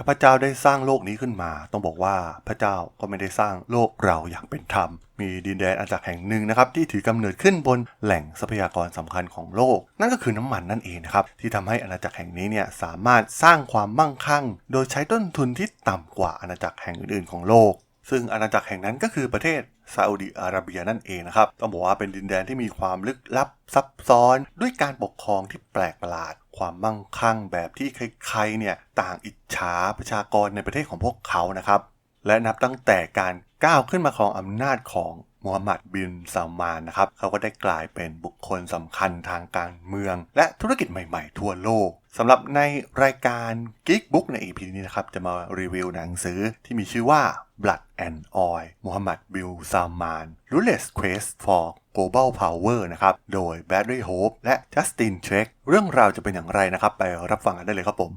ถ้าพระเจ้าได้สร้างโลกนี้ขึ้นมา ต้องบอกว่าพระเจ้าก็ไม่ได้สร้างโลกเราอย่างเป็นธรรม มีดินแดนอาณาจักรแห่งหนึ่งนะครับที่ถือกำเนิดขึ้นบนแหล่งทรัพยากรสำคัญของโลก นั่นก็คือน้ำมันนั่นเองนะครับที่ทำให้อาณาจักรแห่งนี้เนี่ยสามารถสร้างความมั่งคั่ง โดยใช้ต้นทุนที่ต่ำกว่าอาณาจักรแห่งอื่นๆของโลก ซึ่งอาณาจักรแห่งนั้นก็คือประเทศซาอุดิอาระเบียนั่นเองนะครับ ต้องบอกว่าเป็นดินแดนที่มีความลึกลับซับซ้อน ด้วยการปกครองที่แปลกประหลาด ความมั่งคั่งแบบที่ใครๆเนี่ยต่างอิจฉาประชากรในประเทศของพวกเขานะครับ และนับตั้งแต่การก้าวขึ้นมาครองอำนาจของ มูฮัมหมัดบินซาลมานนะครับเขาก็ได้กลายเป็นบุคคลสำคัญทางการเมือง และธุรกิจใหม่ๆ ทั่วโลกสำหรับในรายการ Geek Book ใน EP นี้นะครับ จะมารีวิวหนังสือที่มีชื่อว่า Blood and Oil มูฮัมหมัดบิลซาลมาน Ruthless Quest for Global Power นะครับ โดย Barry Hope และ Justin Trek เรื่องราวจะเป็นอย่างไรนะครับ ไปรับฟังกันได้เลยครับผม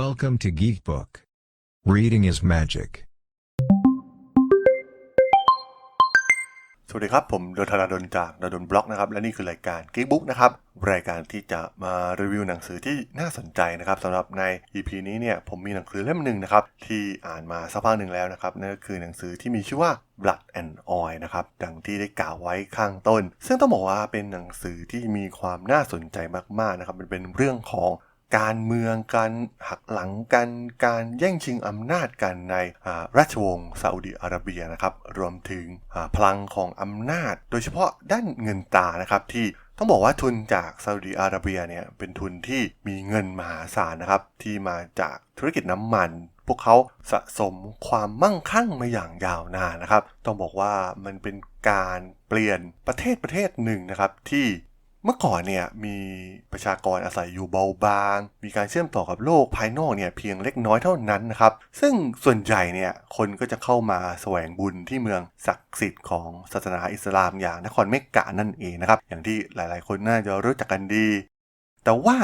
Welcome to Geek Book. Reading is magic. สวัสดีครับ ผมโดนธราดนจากดนบล็อกนะครับ และนี่คือรายการ Geek Book นะครับ รายการที่จะมารีวิวหนังสือที่น่าสนใจนะครับสำหรับใน EP นี้เนี่ยผมมีหนังสือเล่มหนึ่งนะครับ ที่อ่านมาสักพักหนึ่งแล้วนะครับนั่นก็คือหนังสือที่มีชื่อว่า Blood and Oil นะครับดังที่ได้กล่าวไว้ข้างต้น ซึ่งต้องบอกว่าเป็นหนังสือที่มีความน่าสนใจมากๆนะครับมันเป็นเรื่องของ การเมืองการหักหลังกันการแย่งชิงอำนาจกันในราชวงศ์ซาอุดิอาระเบียนะครับรวมถึงพลังของอำนาจ โดยเฉพาะด้านเงินตานะครับที่ต้องบอกว่าทุนจากซาอุดิอาระเบียเนี่ยเป็นทุนที่มีเงินมหาศาลนะครับ ที่มาจากธุรกิจน้ำมัน พวกเขาสะสมความมั่งคั่งมาอย่างยาวนานนะครับ ต้องบอกว่ามันเป็นการเปลี่ยนประเทศประเทศหนึ่งนะครับ ที่ เมื่อก่อนเนี่ยมีประชากรอาศัยอยู่เบาบาง มีการเชื่อมต่อกับโลกภายนอกเนี่ยเพียงเล็กน้อยเท่านั้นนะครับ ซึ่งส่วนใหญ่เนี่ยคนก็จะเข้ามาแสวงบุญที่เมืองศักดิ์สิทธิ์ของศาสนาอิสลามอย่างนครเมกกะนั่นเองนะครับ อย่างที่หลายๆ คนน่าจะรู้จักกันดี แต่ว่า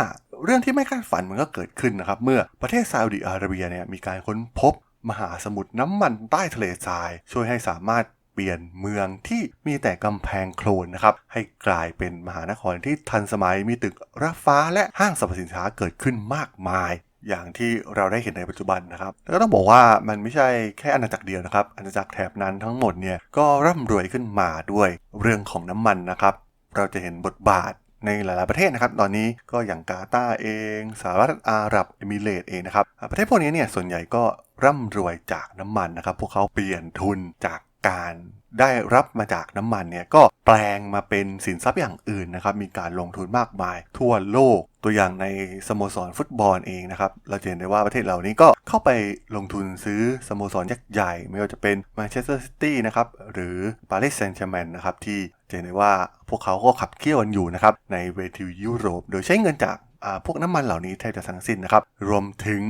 เรื่องที่ไม่คาดฝันมันก็เกิดขึ้นนะครับ เมื่อประเทศซาอุดิอาระเบียเนี่ยมีการค้นพบมหาสมุทรน้ำมันใต้ทะเลทราย ช่วยให้สามารถ เปลี่ยนเมืองที่มีแต่กำแพงโคลนนะครับให้กลายเป็นมหานครที่ทันสมัยมีตึกระฟ้าและห้างสรรพสินค้าเกิดขึ้นมากมายอย่างที่เราได้เห็นในปัจจุบันนะครับ แล้วก็ต้องบอกว่ามันไม่ใช่แค่อาณาจักรเดียวนะครับ อาณาจักรแถบนั้นทั้งหมดเนี่ยก็ร่ำรวยขึ้นมาด้วยเรื่องของน้ำมันนะครับ เราจะเห็นบทบาทในหลาย ๆ ประเทศนะครับ ตอนนี้ก็อย่างกาตาร์เองสหรัฐอาหรับเอมิเรต์เองนะครับ ประเทศพวกนี้เนี่ยส่วนใหญ่ก็ร่ำรวยจากน้ำมันนะครับ พวกเขาเปลี่ยนทุนจาก การได้รับมาจากน้ำมันเนี่ยก็แปลงมาเป็นสินทรัพย์อย่างอื่นนะครับมีการลงทุนมากมาย ทั่วโลกตัวอย่างในสโมสรฟุตบอลเองนะครับเราเห็นได้ว่าประเทศเหล่านี้ก็เข้าไปลงทุนซื้อสโมสรยักษ์ใหญ่ ไม่ว่าจะเป็นแมนเชสเตอร์ซิตี้นะครับหรือปารีสแซงต์แชร์แมงนะครับที่เห็นได้ว่าพวกเขาก็ขับเคี่ยวกันอยู่นะครับในเวทียุโรป โดยใช้เงินจากพวกน้ำมันเหล่านี้แทบจะทั้งสิ้นนะครับรวมถึง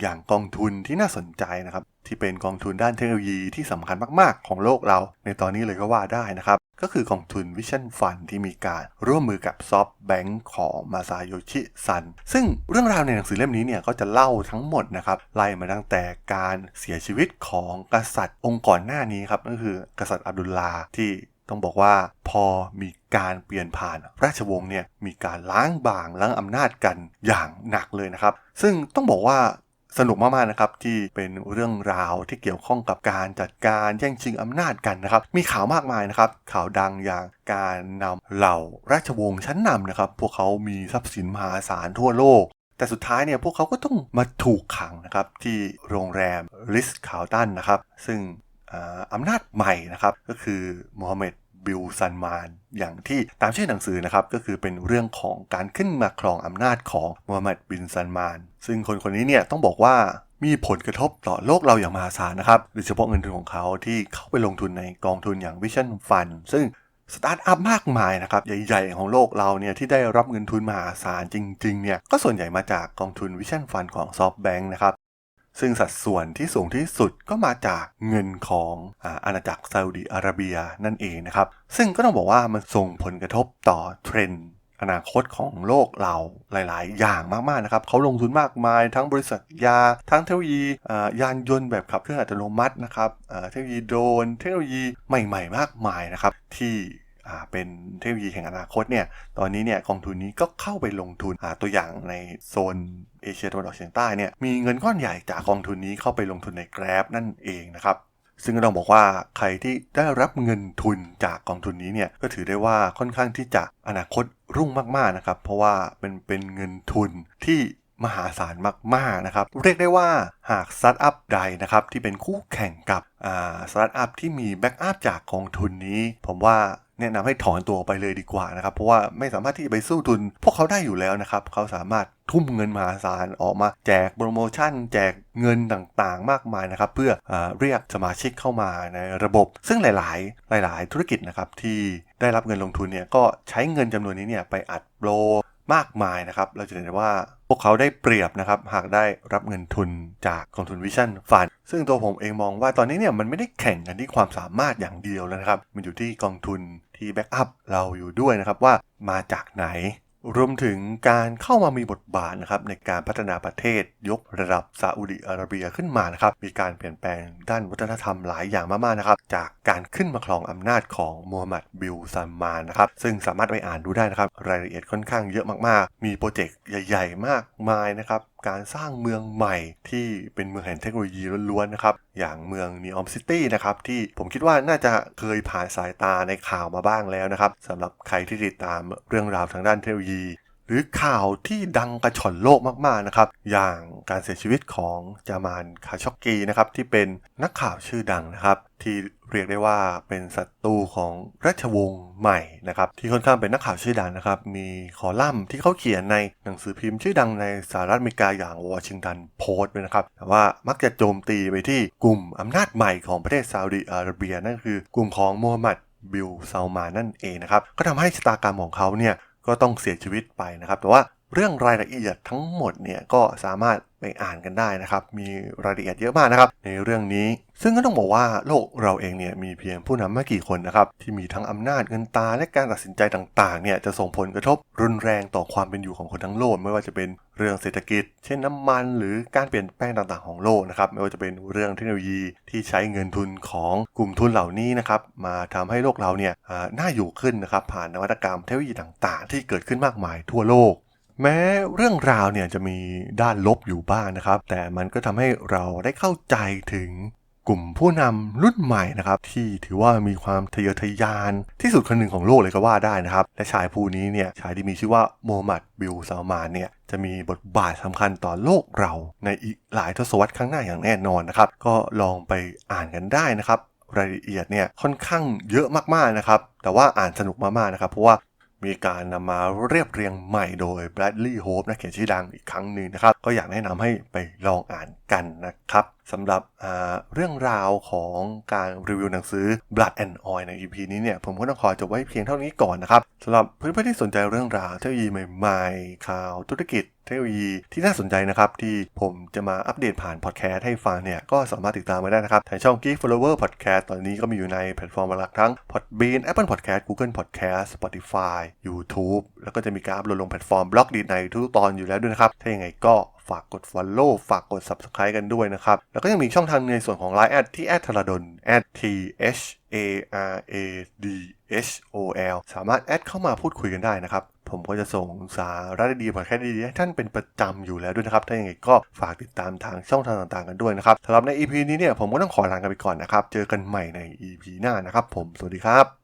อย่างกองทุนที่น่าสนใจนะครับ ที่เป็นกองทุนด้านเทคโนโลยีที่สำคัญมากๆ ของโลกเรา ในตอนนี้เลยก็ว่าได้นะครับ ก็คือกองทุน Vision Fund ที่มีการร่วมมือกับ SoftBank ของมาซาโยชิซัน ซึ่งเรื่องราวในหนังสือเล่มนี้เนี่ยก็จะเล่าทั้งหมดนะครับ ไล่มาตั้งแต่การเสียชีวิตของกษัตริย์องค์ก่อนหน้านี้ครับก็คือกษัตริย์อับดุลลาที่ต้องบอกว่าพอมีการเปลี่ยนผ่านราชวงศ์เนี่ยมีการล้างบางล้างอำนาจกันอย่างหนักเลยนะครับ ซึ่งต้องบอกว่า สนุกมากๆนะครับที่เป็นเรื่องราวที่เกี่ยวข้องกับการจัดการแย่งชิงอำนาจกันนะครับ มีข่าวมากมายนะครับ ข่าวดังอย่างการนำเหล่าราชวงศ์ชั้นนำนะครับ พวกเขามีทรัพย์สินมหาศาลทั่วโลก แต่สุดท้ายเนี่ยพวกเขาก็ต้องมาถูกขังนะครับที่โรงแรมลิสคาลตันนะครับ ซึ่งอำนาจใหม่นะครับก็คือมูฮัมหมัด บิลซันมาน อย่างที่ตามชื่อหนังสือนะครับ ก็คือเป็นเรื่องของการขึ้นมาครองอำนาจของมูฮัมหมัดบินซันมาน ซึ่งคนคนนี้เนี่ยต้องบอกว่ามีผลกระทบต่อโลกเราอย่างมหาศาลนะครับโดยเฉพาะเงินทุนของเขาที่เข้าไปลงทุนในกองทุนอย่าง Vision Fund ซึ่งสตาร์ทอัพมากมายนะครับ ใหญ่ๆ ของโลกเราเนี่ยที่ได้รับเงินทุนมหาศาลจริงๆเนี่ยก็ส่วนใหญ่มาจากกองทุน Vision Fund ของ SoftBank นะครับ ซึ่งสัดส่วนที่สูงที่สุดก็มาจากเงินของอาณาจักรซาอุดิอาระเบียนั่นเองนะครับ ซึ่งก็ต้องบอกว่ามันส่งผลกระทบต่อเทรนด์อนาคตของโลกเราหลาย ๆ อย่างมาก ๆ นะครับ เขาลงทุนมากมายทั้งบริษัทยา ทั้งเทคโนโลยียานยนต์แบบขับเคลื่อนอัตโนมัตินะครับเทคโนโลยีโดรนเทคโนโลยีใหม่ ๆ มากมายนะครับ ที่ เป็นเทคโนโลยีแห่งอนาคตเนี่ยตอนนี้เนี่ยกองทุนนี้ก็เข้าไปลงทุนตัวอย่างในโซนเอเชียตะวันออกเฉียงใต้เนี่ยมีเงินก้อนใหญ่จากกองทุนนี้เข้าไปลงทุนใน Grab นั่นเองนะครับซึ่งก็ต้องบอกว่าใครที่ได้รับเงินทุนจากกองทุนนี้เนี่ยก็ถือได้ว่าค่อนข้างที่จะอนาคตรุ่งมากๆนะครับ เพราะว่าเป็นเป็นเงินทุนที่มหาศาลมากๆนะครับเรียกได้ว่าหากสตาร์ทอัพใดนะครับที่เป็นคู่แข่งกับสตาร์ทอัพที่มีแบ็กอัพจากกองทุนนี้ ผมว่า แนะนำให้ถอนตัวไปเลยดีกว่านะครับ เพราะว่าไม่สามารถที่จะไปสู้ทุน พวกเขาได้อยู่แล้วนะครับ เขาสามารถทุ่มเงินมหาศาลออกมาแจกโปรโมชั่น แจกเงินต่างๆ มากมายนะครับ เพื่ออเรียกสมาชิกเข้ามาในระบบ ซึ่งหลายๆ หลาย ๆ ธุรกิจนะครับที่ได้รับเงินลงทุนเนี่ยก็ใช้เงินจำนวนนี้เนี่ยไปอัดโปรมากมายนะครับ เราจะเห็นได้ว่า วกเขาได้เปรียบนะครับหากได้รับเงินทุนจากกองทุนวิชั่นฟันซึ่งตัวผมเองมองว่าตอนนี้เนี่ยมันไม่ได้แข่งกันที่ความสามารถอย่างเดียวแล้วนะครับ มันอยู่ที่กองทุนที่แบ็กอัพเราอยู่ด้วยนะครับว่ามาจากไหน รวมถึงการเข้ามามีบทบาทนะครับในการพัฒนาประเทศยกระดับซาอุดิอาระเบียขึ้นมานะครับมีการเปลี่ยนแปลงด้านวัฒนธรรมหลายอย่างมากๆนะครับจากการขึ้นมาครองอำนาจของมูฮัมหมัดบิลซัมมานนะครับซึ่งสามารถไปอ่านดูได้นะครับรายละเอียดค่อนข้างเยอะมากๆ มีโปรเจกต์ใหญ่ ๆ มากมายนะครับ การสร้างเมืองใหม่ที่เป็นเมืองแห่งเทคโนโลยีล้วนๆนะครับ อย่างเมืองนีออมซิตี้นะครับที่ผมคิดว่าน่าจะเคยผ่านสายตาในข่าวมาบ้างแล้วนะครับสำหรับใครที่ติดตามเรื่องราวทางด้านเทคโนโลยี หรือข่าวที่ดังกระฉ่อนโลกมากๆนะครับ อย่างการเสียชีวิตของจามานคาช็อกกีนะครับที่เป็นนักข่าวชื่อดังนะครับ ที่เรียกได้ว่าเป็นศัตรูของราชวงศ์ใหม่นะครับ ที่ค่อนข้างเป็นนักข่าวชื่อดังนะครับ มีคอลัมน์ที่เขาเขียนในหนังสือพิมพ์ชื่อดังในสหรัฐอเมริกาอย่างวอชิงตันโพสต์ด้วยนะครับ แต่ว่ามักจะโจมตีไปที่กลุ่มอำนาจใหม่ของประเทศซาอุดิอาระเบียนั่นคือกลุ่มของมูฮัมหมัดบิลซาลมานนั่นเองนะครับ ก็ทำให้ชะตากรรมของเขาเนี่ย ก็ต้องเสียชีวิตไปนะครับ แต่ว่าเรื่องรายละเอียดทั้งหมดเนี่ยก็สามารถไปอ่านกันได้นะครับ มีรายละเอียดเยอะมากนะครับ ในเรื่องนี้ ซึ่งก็ต้องบอกว่าโลกเราเองเนี่ยมีเพียงผู้นำไม่กี่คนนะครับ ที่มีทั้งอำนาจเงินตาและการตัดสินใจต่างๆเนี่ยจะส่งผลกระทบรุนแรงต่อความเป็นอยู่ของคนทั้งโลก ไม่ว่าจะเป็นเรื่องเศรษฐกิจ เช่นน้ำมันหรือการเปลี่ยนแปลงต่างๆของโลกนะครับ ไม่ว่าจะเป็นเรื่องเทคโนโลยีที่ใช้เงินทุนของกลุ่มทุนเหล่านี้นะครับมาทำให้โลกเราเนี่ยน่าอยู่ขึ้นนะครับผ่านนวัตกรรมเทคโนโลยีต่างๆ ที่เกิดขึ้นมากมายทั่วโลก แม้เรื่องราวเนี่ยจะมีด้านลบอยู่บ้างนะครับ แต่มันก็ทำให้เราได้เข้าใจถึงกลุ่มผู้นำรุ่นใหม่นะครับ ที่ถือว่ามีความทะเยอทะยานที่สุดคนหนึ่งของโลกเลยก็ว่าได้นะครับ และชายผู้นี้เนี่ยชายที่มีชื่อว่าโมฮัมหมัดบิลซาลมานเนี่ยจะมีบทบาทสำคัญต่อโลกเราในอีกหลายทศวรรษข้างหน้าอย่างแน่นอนนะครับ ก็ลองไปอ่านกันได้นะครับรายละเอียดเนี่ยค่อนข้างเยอะมากๆนะครับ แต่ว่าอ่านสนุกมากๆนะครับ เพราะว่า มีการนำมาเรียบเรียงใหม่โดย Bradley Hope นักเขียนชื่อดังอีกครั้งหนึ่งนะครับ ก็อยากแนะนำให้ไปลองอ่านกันนะครับสำหรับเรื่องราวของการรีวิวหนังสือ Blood and Oil ใน EP นี้เนี่ยผมก็ต้องขอจบไว้เพียงเท่านี้ก่อนนะครับสำหรับเพื่อนๆที่สนใจเรื่องราวเทคโนโลยีใหม่ๆข่าวธุรกิจ เทคโนโลยีที่น่าสนใจนะครับ ที่ผมจะมาอัปเดตผ่านพอดแคสต์ให้ฟังเนี่ย ก็สามารถติดตามมาได้นะครับทางช่อง Geek Flower Podcast ตอนนี้ก็มีอยู่ในแพลตฟอร์มหลักทั้ง Podbean Apple Podcast Google Podcast Spotify YouTube แล้วก็จะมีการอัปโหลดลงแพลตฟอร์มบล็อกดีในทุกตอนอยู่แล้วด้วยนะครับ ถ้ายังไงก็ฝากกด Follow ฝากกด Subscribe กันด้วยนะครับ แล้วก็ยังมีช่องทางในส่วนของ Line แอดที่แอดธราดล t h a r a d h o l สามารถแอดเข้ามาพูดคุยกันได้นะครับ ผมก็จะส่งสาระดีๆพอดแคสต์ดีๆให้ท่านเป็นประจำอยู่แล้วด้วยนะครับ ถ้าอย่างไรก็ฝากติดตามทางช่องทางต่างๆกันด้วยนะครับสำหรับใน EP นี้เนี่ยผมก็ต้องขอลากันไปก่อนนะครับ เจอกันใหม่ใน EP หน้านะครับ ผม สวัสดีครับ